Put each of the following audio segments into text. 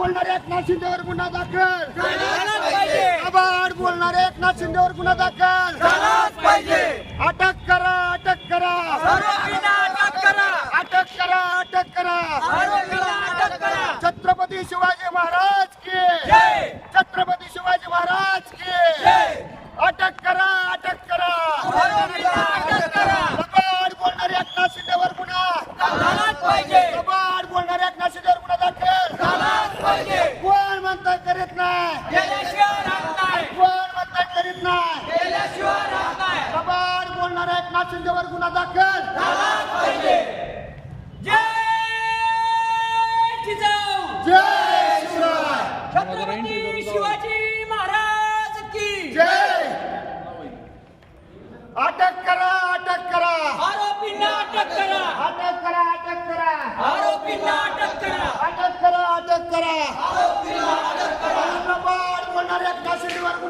बोलणारे एकनाथ शिंदेवर गुन्हा दाखल. आबाड बोलणारे एकनाथ शिंदेवर गुन्हा दाखल. अटक करा अटक करा. अटक करा. अटक करा अटक करा. आरोपींना अटक करा. छत्रपती शिवाजी महाराज की. छत्रपती शिवाजी महाराज की जय अटक करा अटक करा आरोपींना अटक करा आबाड बोलणारे एकनाथ शिंदेवर गुन्हा झालाच पाहिजे आबाड बोलणारे एकनाथ शिंदेवर गुन्हा दाखल झालाच पाहिजे कोण म्हणताय करीत नाही केल्याशिवाय राहत नाही कोण म्हणताय करीत नाही केल्याशिवाय राहत नाही आबाड बोलणारे एकनाथ शिंदेवर गुन्हा दाखल झालाच पाहिजे जय जिजाऊ जय शिवराय छत्रपती शिवाजी महाराज की जय अटक करा अटक करा आरोपींना अटक करा अटक करा अटक करा आरोपींना अटक करा अटक करा अटक करा आबाड बोलणारे एकनाथ शिंदेवर गुन्हा दाखल करीत नाही. केल्याशिवाय राहत नाही कोण म्हणताय करीत नाही छत्रपती शिवाजी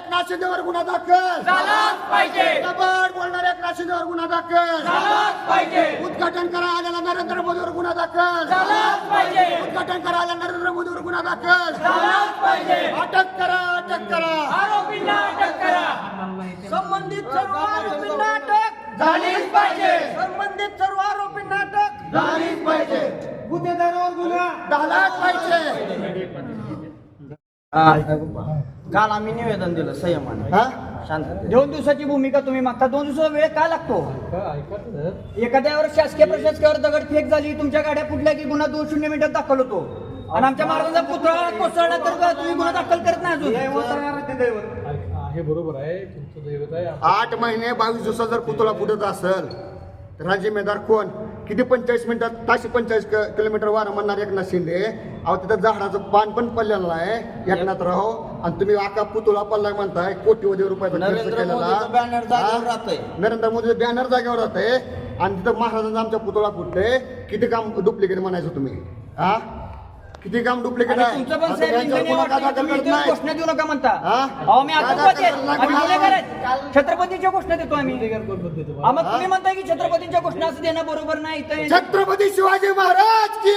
एकनाथ शिंदेवर गुन्हा दाखल. झालाच पाहिजे. लबाड बोलणाऱ्या एकनाथ शिंदेवर गुन्हा दाखल. झालाच पाहिजे. उद्घाटन करा आलेला नरेंद्र मोदीवर गुन्हा दाखल. झालाच पाहिजे. उद्घाटन करा आलेला नरेंद्र मोदीवर गुन्हा दाखल. झालाच पाहिजे. अटक करा अटक करा. आरोपींना अटक करा. संबंधित सर्व आरोपींना अटक. झालीच पाहिजे. संबंधित सर्व आरोपींना अटक. झालीच पाहिजे. गुन्हेगारावर गुन्हा. झालाच पाहिजे. काल आम्ही निवेदन दिलं संयमाने. हा? शांत दोन दिवसाची भूमिका तुम्ही मागता दोन दिवसाचा वेळ का लागतो? एखाद्यावर शासकीय प्रशासकावर दगडफेक झाली तुमच्या गाड्या फुटल्या की गुन्हा दोन शून्य मिनिटात दाखल होतो. आणि आमच्या महाराजांचा पुतळा कोसळला तर का तुम्ही गुन्हा दाखल करत नाही अजून. आहे बरोबर आहे. तुमचं दैवत आहे. आठ महिने बावीस दिवसात जर पुतळा फुटत असेल तर हा जिम्मेदार कोण? किती पंचेचाळीस मिनिटात ताशे पंचेचाळीस क- किलोमीटर वारं म्हणणार एकनाथ शिंदे. अहो तिथं झाडाचं पान पण पडलेलं आहे. एकनाथ राहो आणि तुम्ही आका पुतळा पडलाय म्हणताय कोटीवधी रुपयाचा खर्च नरेंद्र केलेला. मोदीचं बॅनर जागेवर हा? राहतंय. नरेंद्र मोदी बॅनर जागेवर राहते आणि तिथं महाराजांचा आमच्या पुतळा फुटते किती काम डुप्लिकेट म्हणायचं तुम्ही? हा? किती काम डुप्लिकेट आणि आहे? तुमचं पण आता साहेब तुम्ही करत इथे नाही? घोषणा देऊ नका म्हणता. हा? अहो मी? आम्ही गुन्हेगार. आहेत. छत्रपतीच्या घोषणा देतो आम्ही. हा, मग तुम्ही म्हणताय की छत्रपतींच्या घोषणा असं देणं बरोबर नाही इथं छत्रपती शिवाजी महाराज की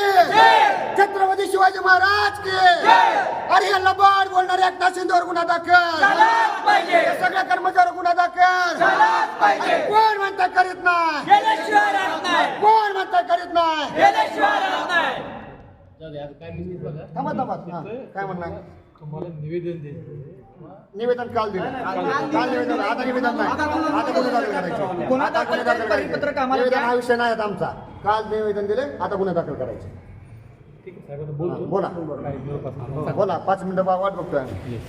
छत्रपती शिवाजी महाराज की अरे या लबाड बोलणारे एकनाथ शिंदेवर गुन्हा दाखल. झालाच पाहिजे. सगळ्या कर्मचाऱ्यावर गुन्हा दाखल. झालाच पाहिजे. कोण म्हणता करीत नाही? केल्याशिवाय राहत नाही. कोण म्हणता करीत नाही? केल्याशिवाय राहत नाही. थांबा थांबा. हा, काय म्हणणार? तुम्हाला निवेदन द्यायचं निवेदन काल दिलं. काल निवेदन आता निवेदन नाही. आता गुन्हे दाखल करायचे. गुन्हा दाखल करायचं? निवेदन. हा विषय नाही आता आमचा. काल निवेदन दिले आता गुन्हे दाखल करायचे. बोला. बोला पाच मिनिटं बा- वाट बघतोय आम्ही.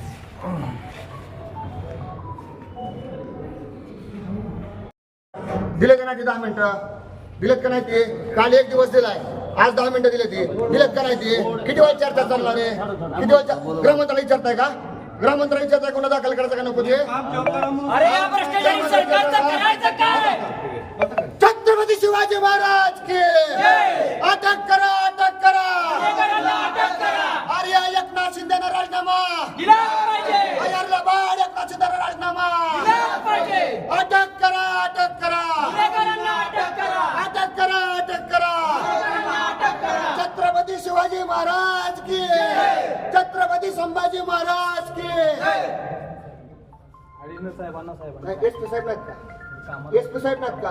दिले का नाही ते दहा मिनिटं? दिलेत का नाही ते? काल एक दिवस दिलाय. आज दहा मिनिटं दिले ते दिलेत का नाही ते? किती वेळ चर्चा चालणार आहे? किती वेळ गृहमंत्र्याला विचारताय का? गृहमंत्र्याला विचारताय कोणा दाखल करायचं का नको ते? अरे करायचं छत्रपती शिवाजी महाराज की! अटक करा अटक करा! गुन्हेगारांना अटक करा! आर्या एकनाथ शिंदेना राजीनामा! आयारला बाळ एकनाथ शिंदेना राजीनामा! अटक करा अटक करा गुन्हेगारांना अटक करा अटक करा अटक करा गुन्हेगारांना अटक करा छत्रपती शिवाजी महाराज की छत्रपती संभाजी महाराज की। साहेबांना साहेबांना. एस पी साहेब नाहीत का एस पी साहेब नाहीत का?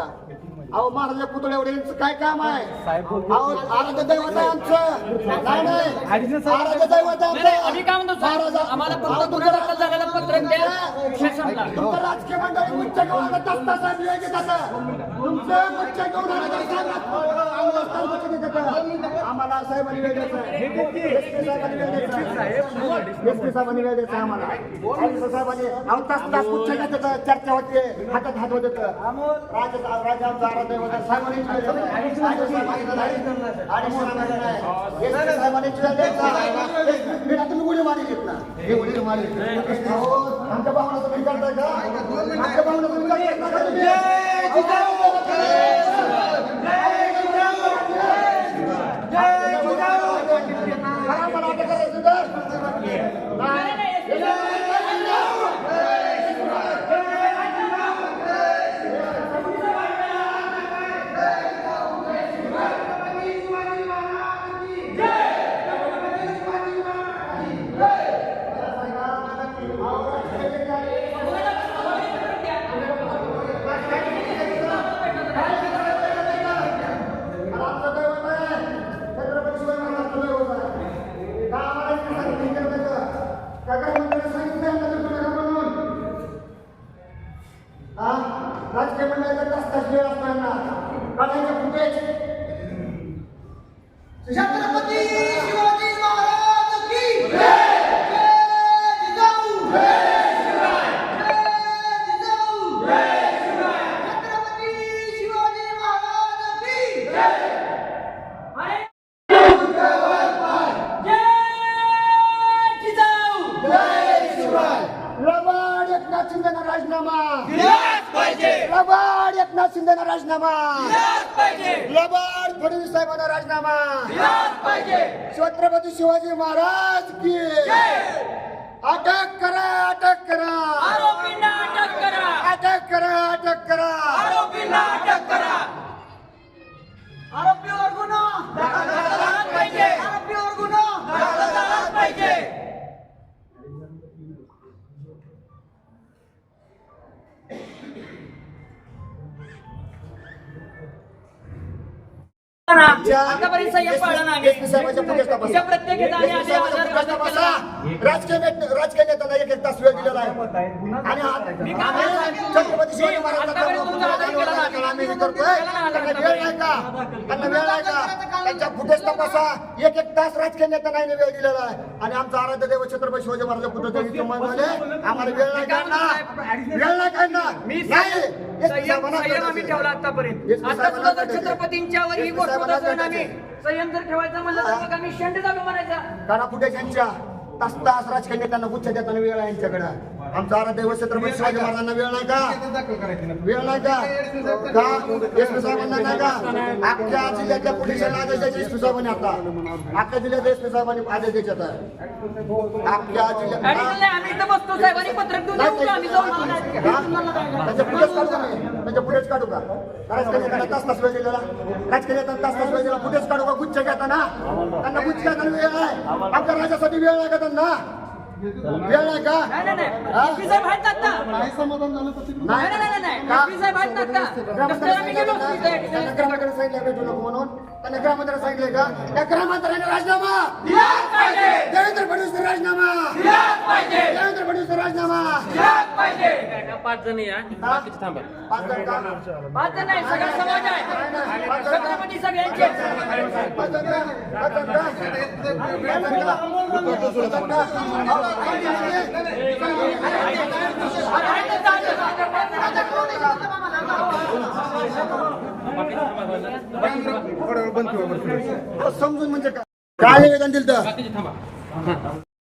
अहो महाराजा पुतळे एवढे यांचं काय काम आहे. अहो आराध्य दैवत आहे आमचं. नाही नाही. आराध्य दैवत आहे आमचं. आम्ही काय म्हणतो साहेब, महाराजा- आम्हाला अहो, फक्त गुन्हा दाखल तुमचं- झालेलं पत्रक द्या विषय संपला. तुमचं राजकीय मंडळी उच्च घेऊन आलं तसं साहेब योग्य तसं तुमचं उच्च घेऊन आम्हाला उच्च साहेबांनी वेळ द्यायचा आहे. SP साहेबांनी वेळ द्यायचा आहे. SP साहेबांनी वेळ द्यायचा आहे आम्हाला. आयुष साहेबांनी अहो तास तास उच्च घेतात चर्चा होते. हातात हात होते तुम्ही उडी मारी घेत ना हे उडी मारी अहो आमच्या भावना तुम्ही करताय का आमच्या भावना तुम्ही करताय मंत्रिमंडळाचा तास तास वेळ असणार ना. काढायचं फुटेज एकनाथ शिंदेना राजीनामा. लबाड फडणवीस साहेबांना राजीनामा. छत्रपती शिवाजी महाराज की अटक करा अटक करा. अटक करा. अटक करा अटक करा. अटक करा. आरोपीवर गुन्हा. पाहिजे आरोपीवर गुन्हा. दाखल राजकीय राजकीय एक एक तास वेळ दिलेला आहे. आणि? छत्रपती शिवाजी महाराजांचा. आम्ही हे करतोय. त्यांना वेळ नाही का? त्यांना वेळ नाही का? त्यांच्या फुटेज तपासा. एक एक तास राजकीय नेत्यांना यांनी वेळ दिलेला आहे. आणि आमचा आराध्य देव छत्रपती शिवाजी महाराज पुत्र आम्हाला वेळ नाही काढणार. वेळ नाही काढणार. संयम आम्ही ठेवला आतापर्यंत. आता सुद्धा जर साहेबांना छत्रपतींच्यावर ही गोष्ट होत असेल आम्ही. संयम जर ठेवायचा म्हणलं तर मग आम्ही शेंड जागा म्हणायचा काढा फुटेज यांच्या तास तास राजकीय नेत्यांना गुच्छ देताना वेळ आहे यांच्याकडे. आमचा आराध्य देव छत्रपती शिवाजी महाराजांना वेळ नाही का? वेळ नाही का? का? एस पी साहेबांना नाही का? अख्ख्या जिल्ह्यातल्या पोलिसांना आदेश द्यायचे एस पी साहेबांनी आता. अख्ख्या जिल्ह्यात एस पी साहेबांनी आदेश द्यायचे आता. अख्ख्या जिल्ह्यात आम्ही इथं बसतो साहेबांनी पत्रक देऊन? आम्ही जाऊ इथून. त्याच्या फुटेज काढू का मी त्याच्या फुटेज काढू का? नेत्यांना तास तास वेळ दिलेला. नेत्यांना तास तास वेळ दिला फुटेज काढू का गुच्छ घेताना? त्यांना गुच्छ घेताना वेळ आहे. आमच्या राज्यासाठी वेळ आहे का त्यांना? वेळ नाही का? नाही आहेत आता. नाही नाही नाही साहेब भेटू नको म्हणून. त्यांना ग्रामपंचायत सांगितलंय का त्या ग्रामपंचायतीने राजीनामा देवेंद्र फडणवीस राजीनामा देवेंद्र फडणवीस राजीनामा पाच जण या हा? पाच जण का? पाच जण नाही सगळा समाज आहे नाही, पाच जण का? छत्रपती सगळ्यांचे पाच जण का? पाच जण का? पाच जण का? पाच जण का? अहो, अहो, समजून म्हणजे काय काय निवेदन दिलं तर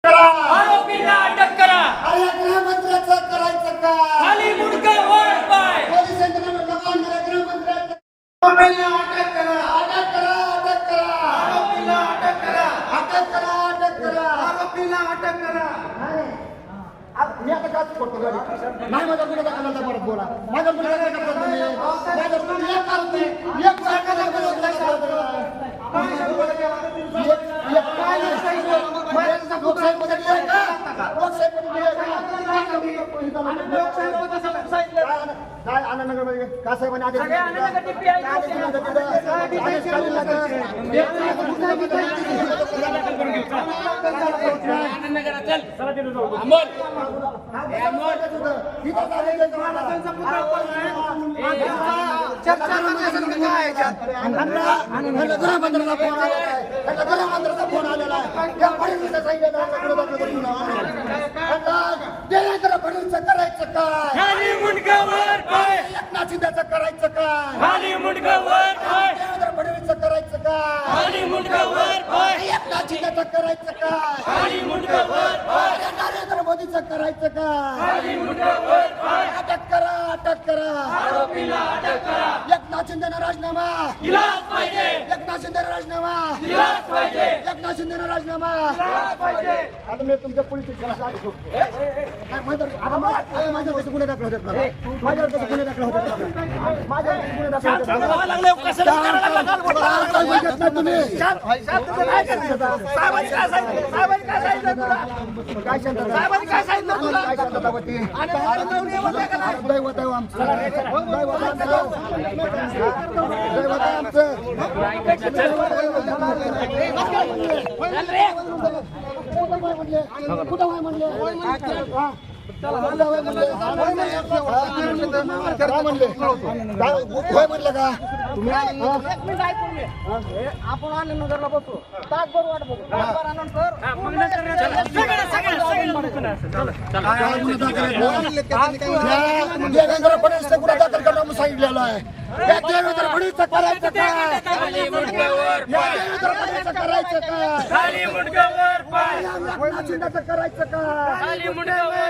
आरोपींना अटक करा. गृहमंत्र्याचं करायचं का खाली मुंडकं वर पाय. पोलीस यंत्रणेला नाही माझ्या कुठे दाखल परत बोला माझ्या कुठे काय करतो तुम्ही माझ्या तुम्ही एक सरकारला एक- एक काय नाही. माझ्या लोकशाहीमध्ये दिलंय का? लोकशाहीमध्ये दिलंय का? काय आनंदनगरमध्ये का साहेबांनी आदेश काय दिला काय फडणवीसचं करायचं काय खाली मुंडकं वर पाय एकनाथ शिंदेचं करायचं काय? खाली मुंडकं वर पाय. देवेंद्र फडणवीसचं करायचं काय? खाली मुंडकं वर पाय. एकनाथ शिंदेचं करायचं काय? खाली मुंडकं वर पाय. अरे नरेंद्र मोदीचं करायचं काय? खाली मुंडकं वर पाय. अटक करा अटक करा. आरोपीला अटक करा. एकनाथ शिंदेनं राजीनामा. दिलाच पाहिजे. एकनाथ शिंदेनं राजीनामा. दिलाच पाहिजे. एकनाथ शिंदेनं राजीनामा. दिलाच पाहिजे. आता मी तुमच्या पोलीस स्टेशनला आदेश करतो. नाही, माझ्यावर- आता मा- आता माझ्यावर कसे गुन्हे दाखल होतात ना? माझ्यावर कसे गुन्हे दाखल होतात ना? माझ्यावर कसे गुन्हे दाखल होतात? काय- शांतता? काय हो म्हणले? म्हणले? का आपण आनंदनगरला तासभर वाट बघू गुन्हा दाखल करणं म्हणून सांगितलेलं आहे त्या देवेंद्र फडणवीसचं करायचं काय या देवेंद्र फडणवीसचं करायचं काय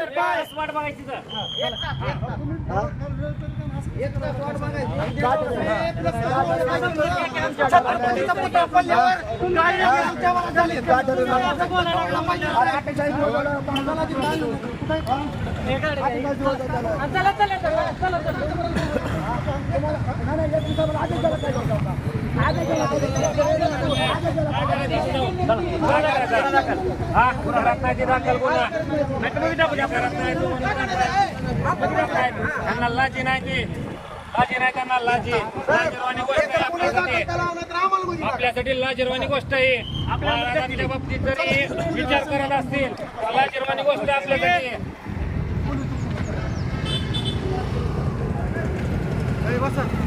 एकनाथ शिंदेचं करायचं काय हा गुन्हा रत्नाची दाखल गुन्हा आपल्या त्यांना लाजी नाही लाजी नाही त्यांना लाजी लाजीरवाणी गोष्ट आहे. आपल्यासाठी आपल्यासाठी लाजीरवाणी गोष्ट आहे महाराजांच्या बाबतीत जरी विचार करत असतील लाजीरवाणी गोष्ट आहे आपल्यासाठी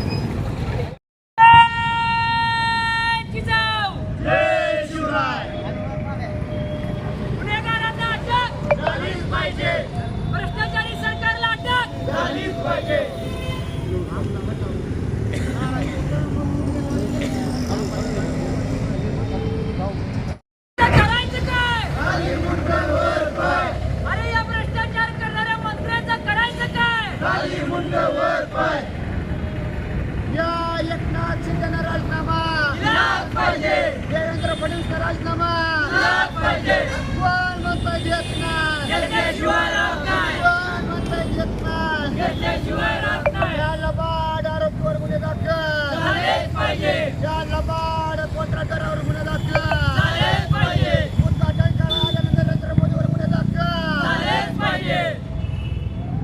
गुन्हेगारांना अटक झालीच पाहिजे भ्रष्टाचारी सरकारला अटक झालीच पाहिजे करायचं काय अरे या भ्रष्टाचार करणाऱ्या मंत्र्यांचं करायचं काय या एकनाथ शिंदेनं राजीनामा दिलाच पाहिजे देवेंद्र फडणवीसचा राजीनामा दिलाच पाहिजे कोण म्हणतंय घेत नाही घेतल्याशिवाय राहत नाही कोण म्हणतंय घेत नाही घेतल्याशिवाय राहत नाही या लबाड आरोपीवर गुन्हे दाखल झालेच पाहिजे या लबाड कॉन्ट्रॅक्टरावर गुन्हे दाखल झालेच पाहिजे उद्घाटन करा आल्यानंतर नरेंद्र मोदीवर गुन्हे दाखल झालेच पाहिजे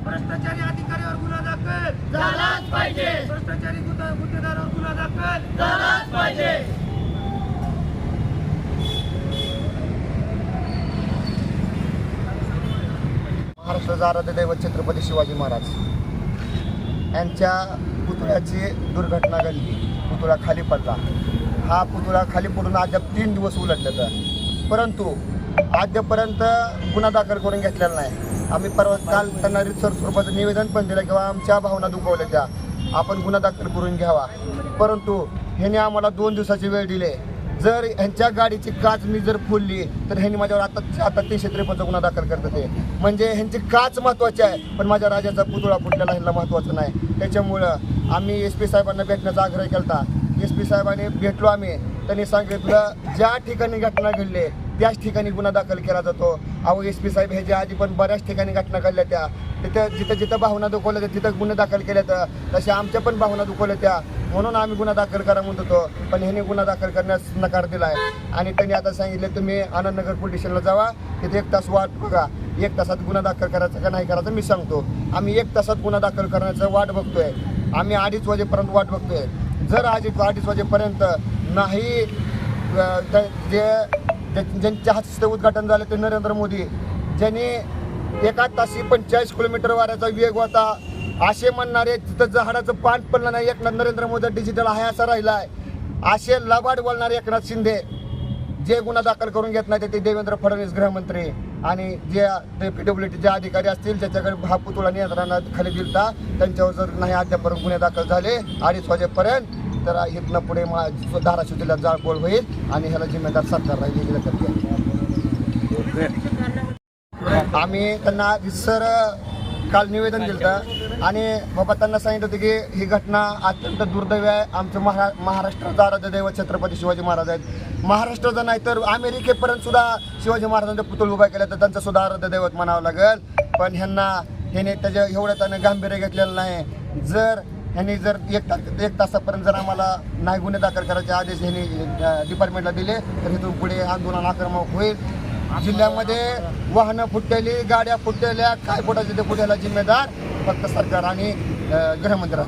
भ्रष्टाचारी अधिकाऱ्यावर गुन्हा दाखल. झालाच पाहिजे. भ्रष्टाचारी गुन्हा- गुन्हेगारावर गुन्हा दाखल. झालाच पाहिजे. महाराष्ट्राचा आराध्य दैवत छत्रपती शिवाजी महाराज. यांच्या पुतळ्याची दुर्घटना घडली. पुतळा खाली पडला. हा पुतळा खाली पडून अद्याप तीन दिवस उलटले परंतु अद्यापर्यंत गुन्हा दाखल करून घेतलेला नाही. आम्ही परवा काल त्यांना रितसर स्वरूपाचं निवेदन पण दिलं किंवा आमच्या भावना दुखवल्या त्या. आपण गुन्हा दाखल करून घ्यावा. परंतु ह्याने आम्हाला दोन दिवसाची वेळ दिली. जर ह्यांच्या गाडीची काच मी जर फोडली तर ह्यांनी माझ्यावर आता आता तीनशे त्रेपन्नचा गुन्हा दाखल करतात ते म्हणजे ह्यांची काच महत्वाची आहे पण माझ्या राजाचा पुतळा फुटलेला ह्यांना महत्वाचं नाही. त्याच्यामुळं आम्ही एस पी साहेबांना भेटण्याचा आग्रह केला एस पी साहेबांनी भेटलो आम्ही. त्यांनी सांगितलं ज्या ठिकाणी घटना घडली त्याच ठिकाणी गुन्हा दाखल केला जातो. अहो एस पी साहेब ह्याच्या आधी पण बऱ्याच ठिकाणी घटना घडल्या त्या. तिथं जिथं जिथं भावना दुखवल्या त्या तिथं गुन्हे दाखल केल्या तर तशा आमच्या पण भावना दुखवल्या त्या. म्हणून आम्ही गुन्हा दाखल करा म्हणत होतो. पण ह्याने गुन्हा दाखल करण्यास नकार दिला आहे आणि त्यांनी आता सांगितलं तुम्ही आनंदनगर पोलीस स्टेशनला जावा. तिथे एक तास वाट बघा. एक तासात गुन्हा दाखल करायचा का नाही करायचा मी सांगतो. आम्ही एक तासात गुन्हा दाखल करण्याचं वाट बघतोय. आम्ही अडीच वाजेपर्यंत वाट बघतोय. जर आज अडीच वाजेपर्यंत नाही जे त्या- ज्यांच्या हस्ते उद्घाटन झालं ते नरेंद्र मोदी. ज्यांनी एका ताशी पंचेचाळीस किलोमीटर वाऱ्याचा वेग होता. असे म्हणणारे तिथं झाडाचं पान पडलं नाही. एकनाथ नरेंद्र मोदी डिजिटल आहे असा राहिलाय. असे लबाड बोलणारे एकनाथ शिंदे जे गुन्हा दाखल करून घेत नाही ते देवेंद्र फडणवीस गृहमंत्री आणि जे ते पीडब्ल्यूडीचे अधिकारी असतील त्याच्याकडे हा पुतळा नियंत्रणात खाली दिलता त्यांच्यावर जर नाही अद्यापर्यंत गुन्हे दाखल झाले अडीच वाजेपर्यंत तर इथनं पुढे मा- धाराशिव जिल्ह्यात जाळपोळ होईल आणि ह्याला जिम्मेदार सरकार राहील आम्ही त्यांना सर काल निवेदन दिलं आणि बाबा त्यांना सांगितलं होतं की ही घटना अत्यंत दुर्दैव आहे. आमचं महा महाराष्ट्राचा आराध्य दैवत छत्रपती शिवाजी महाराज आहेत. महाराष्ट्राचं नाही तर अमेरिकेपर्यंत सुद्धा शिवाजी महाराजांचा पुतळ उभा केला तर त्यांचं सुद्धा आराध्य दैवत म्हणावं लागेल. पण ह्यांना ह्याने त्याच्या एवढं त्यानं गांभीर्य घेतलेलं नाही. जर ह्यांनी जर एक तास एक तासापर्यंत जर आम्हाला नाही गुन्हे दाखल करायचे आदेश ह्यांनी डिपार्टमेंटला दिले तर इथून पुढे आंदोलन आक्रमक होईल. जिल्ह्यामध्ये वाहनं फुटलेली गाड्या फुटलेल्या काय फुटायचे ते फुटायला जिम्मेदार फक्त सरकार आणि अं, गृहमंत्री